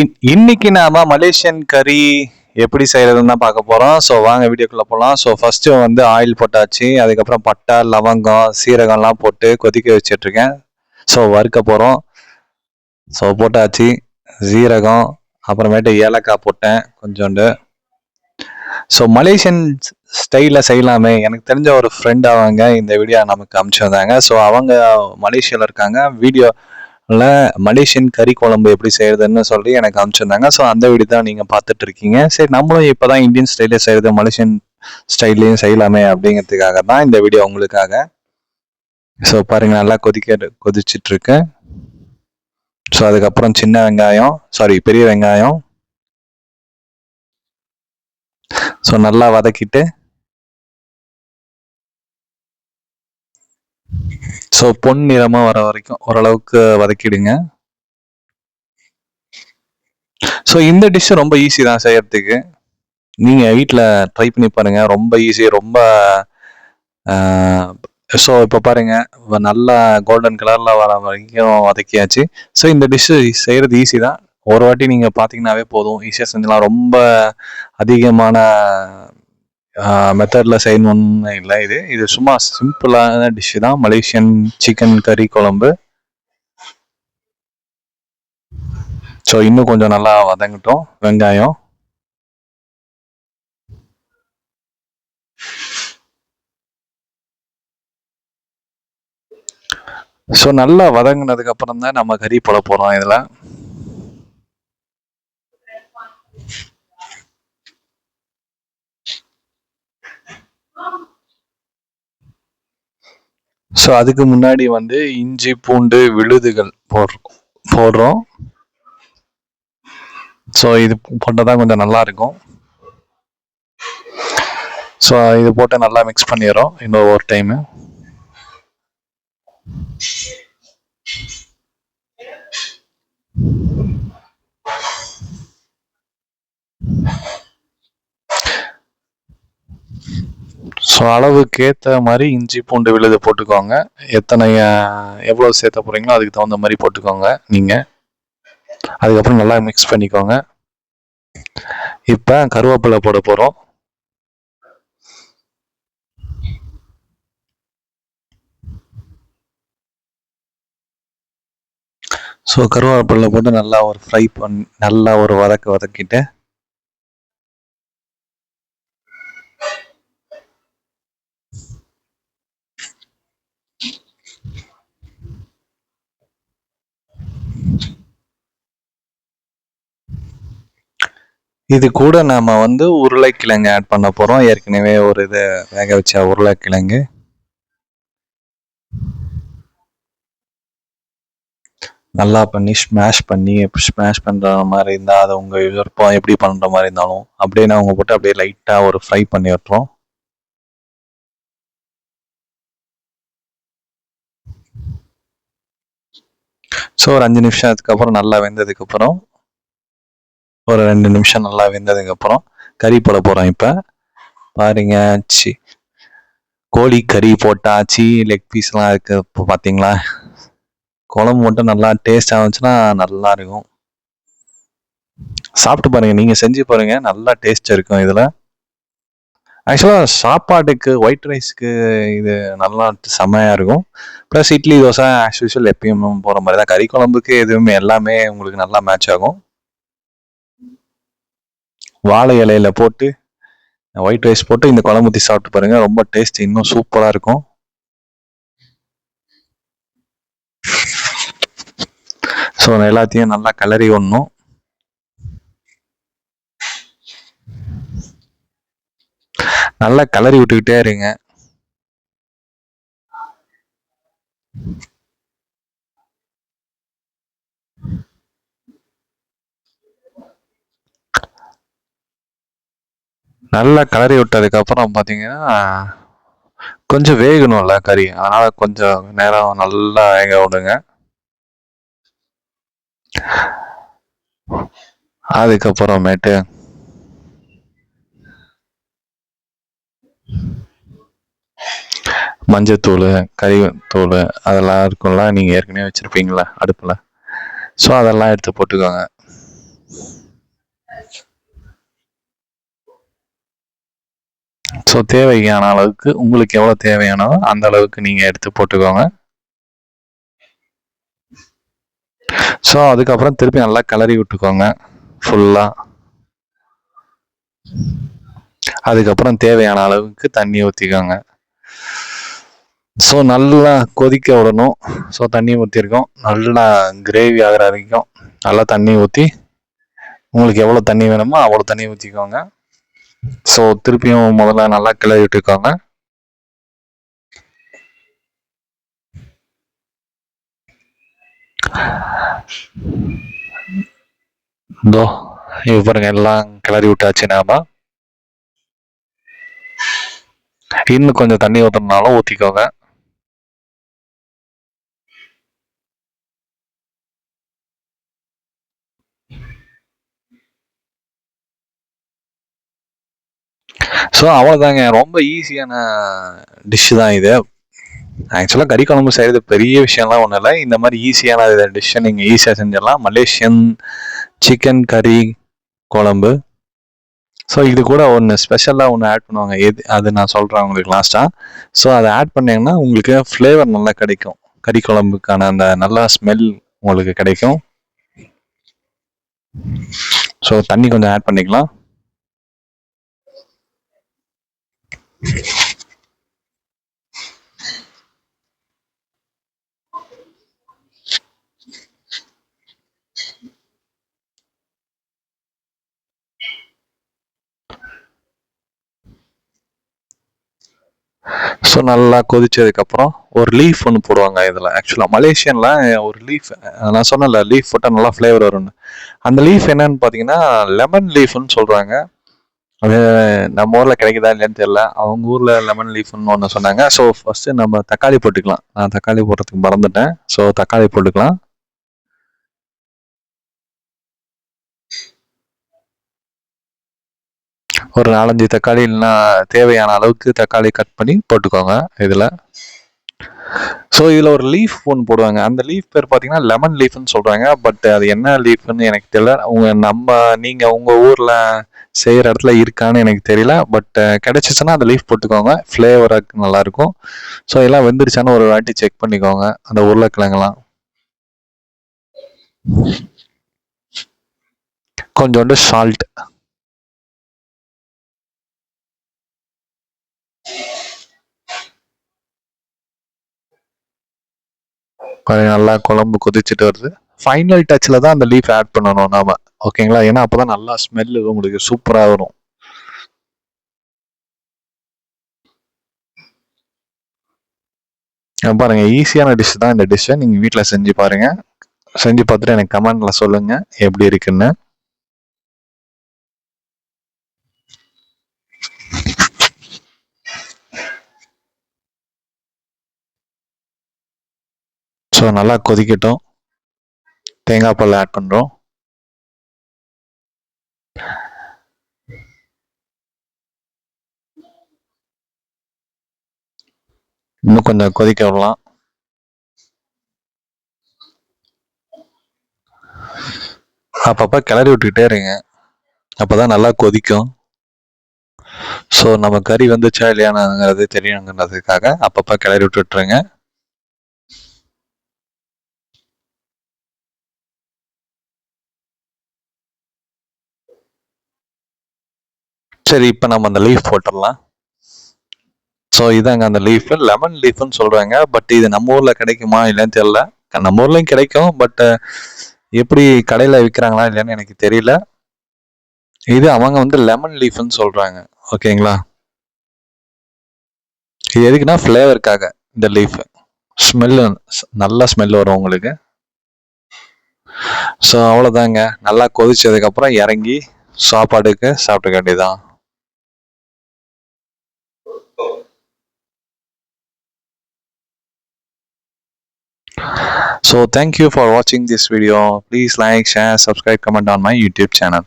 இன்- இன்னைக்கு நாம மலேசியன் கறி எப்படி செய்யறதுன்னு தான் பார்க்க போறோம். ஸோ வாங்க வீடியோக்குள்ள போகலாம் ஸோ ஃபர்ஸ்ட் வந்து ஆயில் போட்டாச்சு. அதுக்கப்புறம் பட்டை லவங்கம் சீரகம்லாம் போட்டு கொதிக்க வச்சிட்டு இருக்கேன். ஸோ வறுக்க போறோம். ஸோ போட்டாச்சு. சீரகம் அப்புறமேட்டு ஏலக்காய் போட்டேன் கொஞ்சோண்டு. ஸோ மலேசியன் ஸ்டைலில் செய்யலாமே. எனக்கு தெரிஞ்ச ஒரு ஃப்ரெண்ட் அவங்க இந்த வீடியோ நமக்கு அனுப்பிச்சு வந்தாங்க. ஸோ அவங்க மலேசியாவில் இருக்காங்க. வீடியோ வீடியோவில் மலேசியன் கறி குழம்பு எப்படி செய்யறதுன்னு சொல்லி எனக்கு அனுப்பிச்சிருந்தாங்க. ஸோ அந்த வீடியோ தான் நீங்கள் பார்த்துட்டு இருக்கீங்க சரி நம்மளும் இப்போ தான் இந்தியன் ஸ்டைலில் செய்கிறது மலேசியன் ஸ்டைல்லையும் செய்யலாமே அப்படிங்கிறதுக்காக தான் இந்த வீடியோ உங்களுக்காக. ஸோ பாருங்க நல்லா கொதிக்க கொதிச்சிட்டு இருக்கு ஸோ அதுக்கப்புறம் சின்ன வெங்காயம் சாரி பெரிய வெங்காயம். ஸோ நல்லா வதக்கிட்டு ஸோ பொன் நிறமாக வர வரைக்கும் ஓரளவுக்கு வதக்கிடுங்க. ஸோ இந்த டிஷ்ஷு ரொம்ப ஈஸி தான் செய்யறதுக்கு. நீங்கள் வீட்டில் ட்ரை பண்ணி பாருங்கள் ரொம்ப ஈஸி ரொம்ப ஸோ இப்போ பாருங்கள் நல்லா கோல்டன் கலரில் வர வரைக்கும் வதக்கியாச்சு. ஸோ இந்த டிஷ்ஷு செய்கிறது ஈஸி தான். ஒரு வாட்டி நீங்கள் பார்த்தீங்கன்னாவே போதும். ஈஸியாக செஞ்சலாம் ரொம்ப அதிகமான மெத்தட்ல செய்யணும்னு இல்லை இது. இது சும்மா சிம்பிளான டிஷ்ஷு தான். மலேசியன் சிக்கன் கறி குழம்பு. ஸோ இன்னும் கொஞ்சம் நல்லா வதங்கட்டும். வெங்காயம். ஸோ நல்லா வதங்கினதுக்கப்புறம் தான் நம்ம கறி போட போகிறோம் இதில். ஸோ அதுக்கு முன்னாடி வந்து இஞ்சி பூண்டு விழுதுகள் போடுறோம் போடுறோம். ஸோ இது போட்டால் தான் கொஞ்சம் நல்லா இருக்கும் ஸோ இது போட்டு நல்லா மிக்ஸ் பண்ணிடுறோம் இன்னொரு ஒரு டைமு ஸோ அளவுக்கு ஏற்ற மாதிரி இஞ்சி பூண்டு விழுது போட்டுக்கோங்க. எத்தனை எவ்வளோ சேர்த்த போகிறீங்களோ அதுக்கு தகுந்த மாதிரி போட்டுக்கோங்க நீங்கள் அதுக்கப்புறம் நல்லா மிக்ஸ் பண்ணிக்கோங்க. இப்போ கருவேப்பிலை போட போகிறோம் ஸோ கருவேப்பிலை போட்டு நல்லா ஒரு ஃப்ரை பண்ணி நல்லா ஒரு வதக்க வதக்கிட்டு இது கூட நாம வந்து உருளைக்கிழங்கு ஆட் பண்ண போறோம். ஏற்கனவே ஒரு இதை வேக வச்ச உருளைக்கிழங்கு. நல்லா பண்ணி ஸ்மாஷ் பண்ணி ஸ்மாஷ் பண்ற மாதிரி இருந்தா அது உங்க விருப்பம் எப்படி பண்ற மாதிரி இருந்தாலும் அப்படியே நான் உங்க போட்டு அப்படியே லைட்டா ஒரு ஃப்ரை பண்ணி விட்டுறோம். ஸோ ஒரு அஞ்சு நிமிஷம் அதுக்கப்புறம் நல்லா வெந்ததுக்கப்புறம் ஒரு ரெண்டு நிமிஷம் நல்லா வெந்ததுக்கு அப்புறம் கறி போட போகிறோம் இப்போ. பாருங்க சி கோழி கறி போட்டாச்சு லெக் பீஸ்லாம் இருக்கு இப்போ பார்த்தீங்களா குழம்பு மட்டும் நல்லா டேஸ்ட் ஆச்சுன்னா நல்லா இருக்கும். சாப்பிட்டு பாருங்க நீங்க செஞ்சு பாருங்க நல்லா டேஸ்ட் இருக்கும் இதுல. ஆக்சுவலா சாப்பாட்டுக்கு ஒயிட் ரைஸ்க்கு இது நல்லா செம்மையாக இருக்கும். Plus idli dosa as usual எப்பயும் போற மாதிரி தான் கறி குழம்புக்கு எதுவுமே எல்லாமே உங்களுக்கு நல்லா மேட்ச் ஆகும். வாழை இலையில போட்டு ஒயிட் ரைஸ் போட்டு இந்த குழம்பு ஊற்றி சாப்பிட்டு பாருங்க. ரொம்ப டேஸ்ட் இன்னும் சூப்பராக இருக்கும். ஸோ எல்லாத்தையும் நல்லா கலரி ஒன்றும் நல்லா கலரி விட்டுக்கிட்டே இருங்க. நல்லா கிளறி விட்டதுக்கப்புறம் பார்த்தீங்கன்னா கொஞ்சம் வேகணும்ல கறி. அதனால் கொஞ்சம் நேரம் நல்லா வேக விடுங்க. அதுக்கப்புறமேட்டு மஞ்சத்தூள் கறித்தூள் அதெல்லாம் இருக்கும்ல நீங்கள் ஏற்கனவே வச்சுருப்பீங்களா அடுப்பில். ஸோ அதெல்லாம் எடுத்து போட்டுக்கோங்க. ஸோ தேவையான அளவுக்கு உங்களுக்கு எவ்வளோ தேவையானதோ அந்த அளவுக்கு நீங்கள் எடுத்து போட்டுக்கோங்க. ஸோ அதுக்கப்புறம் திருப்பி நல்லா கிளறி விட்டுக்கோங்க. ஃபுல்லாக அதுக்கப்புறம் தேவையான அளவுக்கு தண்ணி ஊற்றிக்கோங்க ஸோ நல்லா கொதிக்க விடணும். ஸோ தண்ணி ஊற்றிருக்கோம் நல்லா கிரேவி ஆகிற வரைக்கும் நல்லா தண்ணி ஊற்றி உங்களுக்கு எவ்வளோ தண்ணி வேணுமோ அவ்வளோ தண்ணி ஊற்றிக்கோங்க ஸோ திருப்பியும் முதல்ல நல்லா கிளறி விட்டுக்கோங்க இதோ இப்போ பாருங்க எல்லாம் கிளறி விட்டாச்சு நாம. இன்னும் கொஞ்சம் தண்ணி ஊற்றணுனாலும் ஊற்றிக்கோங்க ஸோ அவ்வளோதாங்க ரொம்ப ஈஸியான டிஷ்ஷு தான் இது. ஆக்சுவலாக கறி குழம்பு செய்கிறது பெரிய விஷயம்லாம் ஒன்றும் இல்லை. இந்த மாதிரி ஈஸியான டிஷ்ஷை நீங்கள் ஈஸியாக செஞ்சிடலாம். மலேசியன் சிக்கன் கறி குழம்பு. ஸோ இது கூட ஒன்று ஸ்பெஷலாக ஒன்று ஆட் பண்ணுவாங்க. எது அது நான் சொல்கிறேன் உங்களுக்கு லாஸ்ட்டாக ஸோ அதை ஆட் பண்ணிங்கன்னா உங்களுக்கு ஃப்ளேவர் நல்லா கிடைக்கும். கறி குழம்புக்கான அந்த நல்ல ஸ்மெல் உங்களுக்கு கிடைக்கும். ஸோ தண்ணி கொஞ்சம் ஆட் பண்ணிக்கலாம். ஸோ நல்லா கொதிச்சதுக்கப்புறம் ஒரு லீஃப் ஒன்று போடுவாங்க இதில். ஆக்சுவலாக மலேசியனில் ஒரு லீஃப் நான் சொன்னேன்ல லீஃப் போட்டால் நல்லா ஃப்ளேவர் வரும்னு. அந்த லீஃப் என்னன்னு பார்த்தீங்கன்னா லெமன் லீஃப்னு சொல்கிறாங்க அது நம்ம ஊரில் கிடைக்குதா இல்லையான்னு தெரியல. அவங்க ஊரில் லெமன் லீஃப்னு ஒன்று சொன்னாங்க. ஸோ ஃபஸ்ட்டு நம்ம தக்காளி போட்டுக்கலாம். நான் தக்காளி போடுறதுக்கு மறந்துட்டேன். ஸோ தக்காளி போட்டுக்கலாம். ஒரு நாலஞ்சு தக்காளி இல்லைன்னா தேவையான அளவுக்கு தக்காளி கட் பண்ணி போட்டுக்கோங்க இதில். ஸோ இதில் ஒரு லீஃப் ஒன்று போடுவாங்க. அந்த லீஃப் பேர் பார்த்தீங்கன்னா லெமன் லீஃப்னு சொல்கிறாங்க பட் அது என்ன லீஃப்னு எனக்கு தெரியல. உங்கள் நம்ம நீங்கள் உங்கள் ஊரில் செய்கிற இடத்துல இருக்கான்னு எனக்கு தெரியல. பட் கிடைச்சிச்சுன்னா அந்த லீஃப் போட்டுக்கோங்க. ஃப்ளேவராக நல்லாயிருக்கும். ஸோ எல்லாம் வெந்துருச்சான்னு ஒரு வாட்டி செக் பண்ணிக்கோங்க. அந்த உருளைக்கிழங்கெல்லாம். கொஞ்சோண்டு சால்ட் நல்லா குழம்பு கொதிச்சுட்டு வருது. ஃபைனல் டச்சில் தான் அந்த லீஃப் ஆட் பண்ணணும் நாம. ஓகேங்களா? ஏன்னா அப்போதான் நல்லா ஸ்மெல்லு உங்களுக்கு சூப்பராக வரும். பாருங்க ஈஸியான டிஷ் தான் இந்த டிஷ்ஷை நீங்கள் வீட்டில் செஞ்சு பாருங்க. செஞ்சு பார்த்துட்டு எனக்கு கமெண்ட்ல சொல்லுங்க எப்படி இருக்குன்னு. ஸோ நல்லா கொதிக்கட்டும். தேங்காய் பால் ஆட் பண்ணுறோம் இன்னும் கொஞ்சம் கொதிக்க விடலாம். அப்பப்போ கிளறி விட்டுக்கிட்டே இருங்க. அப்போதான் நல்லா கொதிக்கும். ஸோ நம்ம கறி வந்துச்சா இல்லையானுங்கிறது தெரியணுங்கிறதுக்காக அப்பப்போ கிளறி விட்டுட்டுருங்க. சரி இப்போ நம்ம அந்த லீஃப் போட்டுடலாம். ஸோ இதாங்க அந்த லீஃப் லெமன் லீஃப்னு சொல்கிறாங்க பட் இது நம்ம ஊரில் கிடைக்குமா இல்லைன்னு தெரியல. நம்ம ஊர்லேயும் கிடைக்கும். பட் எப்படி கடையில் விற்கிறாங்களா இல்லைன்னு எனக்கு தெரியல. இது அவங்க வந்து லெமன் லீஃப்னு சொல்கிறாங்க ஓகேங்களா? இது எதுக்குன்னா ஃப்ளேவருக்காக இந்த லீஃப் ஸ்மெல்லு நல்ல ஸ்மெல் வரும் உங்களுக்கு. ஸோ அவ்வளோதாங்க நல்லா கொதிச்சதுக்கப்புறம் இறங்கி சாப்பாடுக்கு சாப்பிட்டுக்க வேண்டியதான் So thank you for watching this video. Please like, share, subscribe, comment on my YouTube channel.